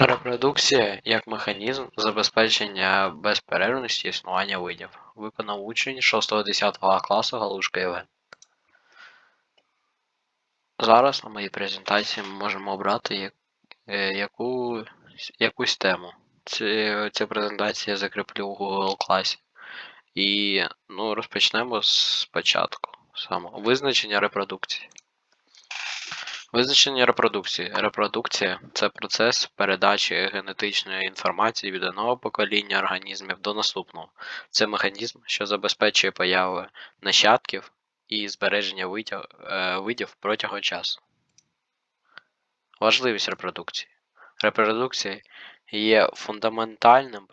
Репродукція як механізм забезпечення безперервності існування видів. Виконав учень 6-10 класу Галушка Євген. Зараз на моїй презентації ми можемо обрати е, яку, якусь тему. Ці, цю презентацію я закріплю у Google класі. І ну, розпочнемо спочатку. Визначення репродукції. Визначення репродукції. Репродукція це процес передачі генетичної інформації від одного покоління організмів до наступного. Це механізм, що забезпечує появи нащадків і збереження е, видів протягом часу. Важливість репродукції. Репродукція є фундаментальним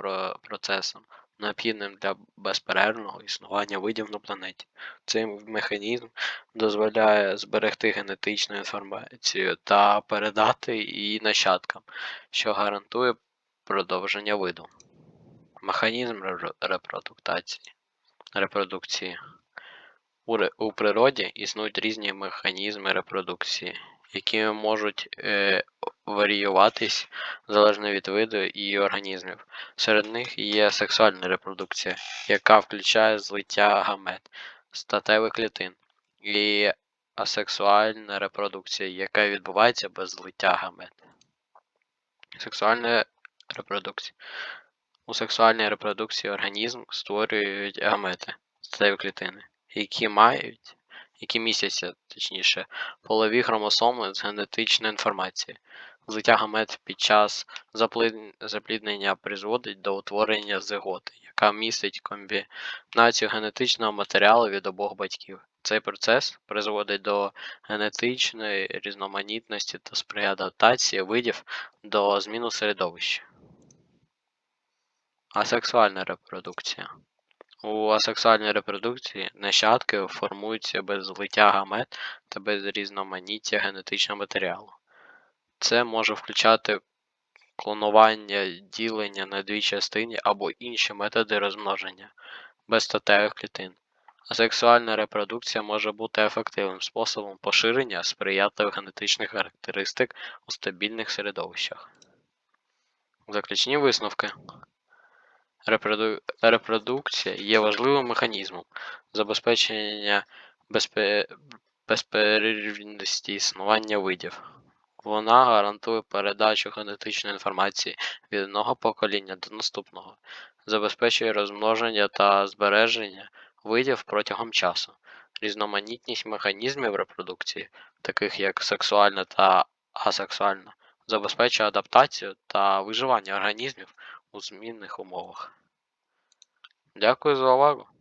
процесом, необхідним для безперервного існування видів на планеті. Цей механізм дозволяє зберегти генетичну інформацію та передати її нащадкам, що гарантує продовження виду. Механізм репродуктації. Репродукції. У, природі існують різні механізми репродукції, які можуть е, варіюватись залежно від виду і організмів. Серед них є сексуальна репродукція, яка включає злиття гамет, статевих клітин, і асексуальна репродукція, яка відбувається без злиття гамет. Сексуальна репродукція. У сексуальній репродукції організм створюють гамети, статеві клітини, які мають, які містяться, точніше, полові хромосоми з генетичною інформацією. Злиття гамет під час запліднення призводить до утворення зиготи, яка містить комбінацію генетичного матеріалу від обох батьків. Цей процес призводить до генетичної різноманітності та сприяє адаптації видів до зміну середовища. Асексуальна репродукція. У асексуальній репродукції нащадки формуються без злиття гамет та без різноманіття генетичного матеріалу. Це може включати клонування, ділення на дві частини або інші методи розмноження без статевих клітин. Асексуальна репродукція може бути ефективним способом поширення сприятливих генетичних характеристик у стабільних середовищах. Заключні висновки. Репроду... Репродукція є важливим механізмом забезпечення безпе... безперервності існування видів. Вона гарантує передачу генетичної інформації від одного покоління до наступного, забезпечує розмноження та збереження видів протягом часу. Різноманітність механізмів репродукції, таких як сексуальна та асексуальна, забезпечує адаптацію та виживання організмів у змінних умовах. Дякую за увагу!